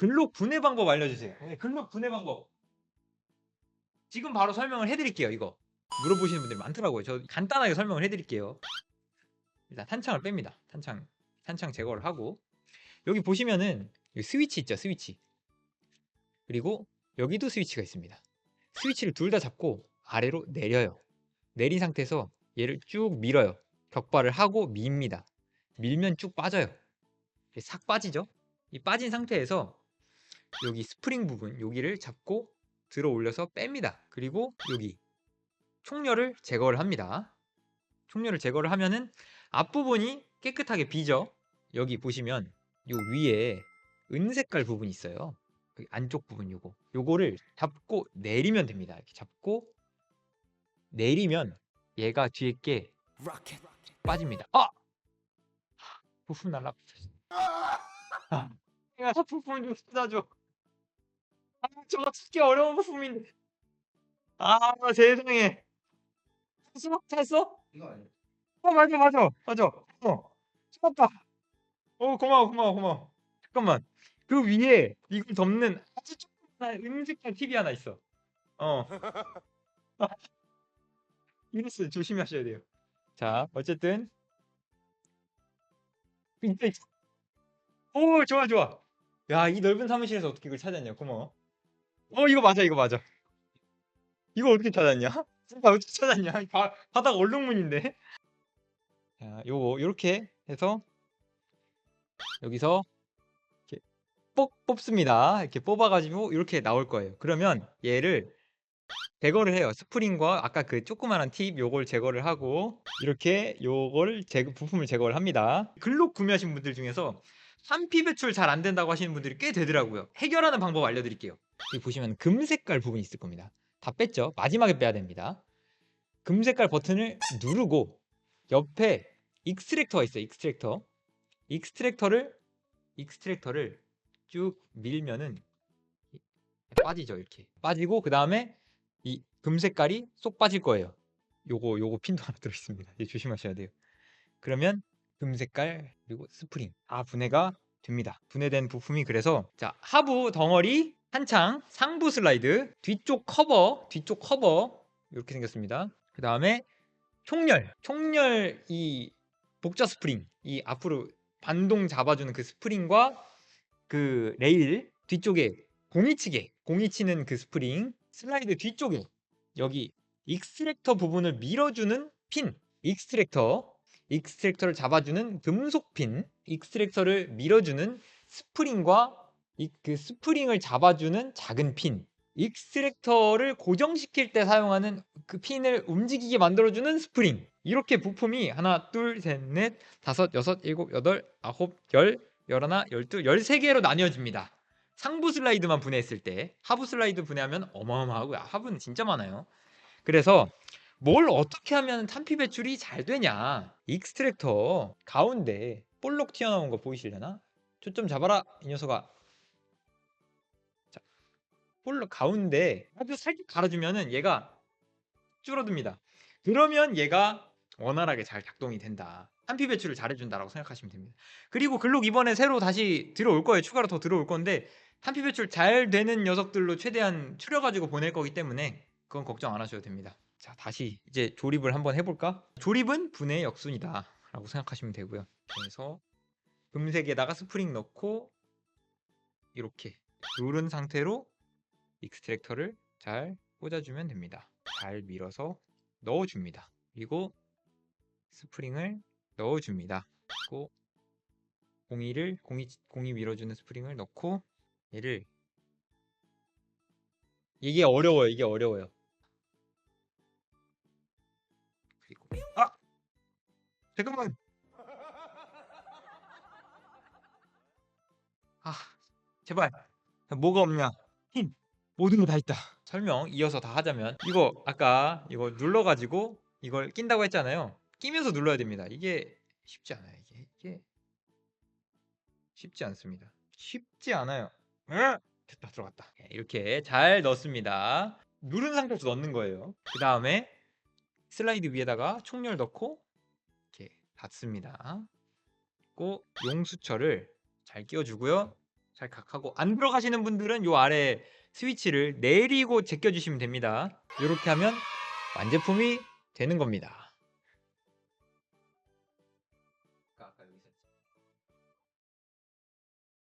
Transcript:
글록 분해 방법 알려주세요. 네, 글록 분해 방법. 지금 바로 설명을 해드릴게요. 이거 물어보시는 분들이 많더라고요. 저 간단하게 설명을 해드릴게요. 일단 탄창을 뺍니다. 탄창 탄창 제거를 하고 여기 보시면은 여기 스위치 있죠. 스위치. 그리고 여기도 스위치가 있습니다. 스위치를 둘 다 잡고 아래로 내려요. 내린 상태에서 얘를 쭉 밀어요. 격발을 하고 밉니다. 밀면 쭉 빠져요. 싹 빠지죠? 이 빠진 상태에서 여기 스프링 부분 여기를 잡고 들어 올려서 뺍니다. 그리고 여기 총열을 제거를 합니다. 총열을 제거를 하면은 앞부분이 깨끗하게 비죠. 여기 보시면 요 위에 은색깔 부분이 있어요. 안쪽 부분 요거. 요거를 잡고 내리면 됩니다. 이렇게 잡고 내리면 얘가 뒤에 게 빠집니다. 아! 부품 날라. 아, 내가 저 부품 좀 쏟아줘. 아, 저거 찾기 어려운 부품인데. 아, 세상에. 찾았어? 찾았어? 이거 아니야. 어, 맞아, 맞아, 맞아. 어, 찾았다. 어, 고마워, 고마워, 고마워. 잠깐만. 그 위에 이걸 덮는 아주 조그만 은색깔 TV 하나 있어. 어. 이랬어요. 조심하셔야 돼요. 자, 어쨌든. 있- 오, 좋아, 좋아. 야, 이 넓은 사무실에서 어떻게 이걸 찾았냐? 고마워. 어, 이거 맞아, 이거 맞아. 이거 어떻게 찾았냐? 아, 어떻게 찾았냐? 바, 바닥 얼룩무늬인데. 자, 요거 요렇게 해서 여기서 이렇게 뽑 뽑습니다. 이렇게 뽑아가지고 이렇게 나올 거예요. 그러면 얘를 제거를 해요. 스프링과 아까 그 조그만한 팁 요걸 제거를 하고 이렇게 요걸 제거 부품을 제거를 합니다. 글록 구매하신 분들 중에서 3P 배출 잘 안 된다고 하시는 분들이 꽤 되더라고요. 해결하는 방법 알려드릴게요. 여기 보시면 금 색깔 부분이 있을 겁니다. 다 뺐죠? 마지막에 빼야 됩니다. 금 색깔 버튼을 누르고 옆에 익스트랙터가 있어요. 익스트랙터. 익스트랙터를 익스트랙터를 쭉 밀면은 빠지죠. 이렇게 빠지고 그 다음에 이 금 색깔이 쏙 빠질 거예요. 요거 요거 핀도 하나 들어 있습니다. 조심하셔야 돼요. 그러면 금 색깔 그리고 스프링. 다 분해가 됩니다. 분해된 부품이 그래서 자 하부 덩어리 한창 상부 슬라이드 뒤쪽 커버 뒤쪽 커버 이렇게 생겼습니다. 그 다음에 총열. 총열 이 복자 스프링. 이 앞으로 반동 잡아주는 그 스프링과 그 레일 뒤쪽에 공이 치게 공이 치는 그 스프링 슬라이드 뒤쪽에 여기 익스트랙터 부분을 밀어주는 핀. 익스트랙터 익스트랙터를 잡아주는 금속 핀 익스트랙터를 밀어주는 스프링과 이그 스프링을 잡아주는 작은 핀. 익스트랙터를 고정시킬 때 사용하는 그 핀을 움직이게 만들어주는 스프링. 이렇게 부품이 하나 둘 셋 넷 다섯 여섯 일곱 여덟 아홉 열 열하나 열두 열세 개로 나뉘어집니다. 상부 슬라이드만 분해했을 때 하부 슬라이드 분해하면 어마어마하고요. 하부는 진짜 많아요. 그래서 뭘 어떻게 하면 탄피 배출이 잘 되냐? 익스트랙터 가운데 볼록 튀어나온 거 보이시려나? 초점 잡아라 이 녀석아. 볼록 가운데 아주 살짝 갈아주면은 얘가 줄어듭니다. 그러면 얘가 원활하게 잘 작동이 된다. 탄피 배출을 잘해준다라고 생각하시면 됩니다. 그리고 글록 이번에 새로 다시 들어올 거예요. 추가로 더 들어올 건데 탄피 배출 잘 되는 녀석들로 최대한 추려가지고 보낼 거기 때문에 그건 걱정 안 하셔도 됩니다 자 다시 이제 조립을 한번 해볼까? 조립은 분해 역순이다 라고 생각하시면 되고요. 그래서 금색에다가 스프링 넣고 이렇게 누른 상태로 익스트랙터를 잘 꽂아주면 됩니다. 잘 밀어서 넣어줍니다. 그리고 스프링을 넣어줍니다. 그리고 공이를 공이 공이 밀어주는 스프링을 넣고 얘를 이게 어려워요. 이게 어려워요 아 잠깐만. 아 제발. 뭐가 없냐? 힘 모든 거다 있다. 설명 이어서 다 하자면 이거 아까 이거 눌러 가지고 이걸 낀다고 했잖아요. 끼면서 눌러야 됩니다. 이게 쉽지 않아요. 이게 이게 쉽지 않습니다. 쉽지 않아요. 응? 됐다 들어갔다. 예, 이렇게 잘 넣습니다. 누른 상태에서 넣는 거예요. 그 다음에 슬라이드 위에다가 총열 넣고 이렇게 닫습니다 그리고 용수철을 잘 끼워주고요 찰칵하고 안 들어가시는 분들은 요 아래 스위치를 내리고 제껴 주시면 됩니다. 요렇게 하면 완제품이 되는 겁니다.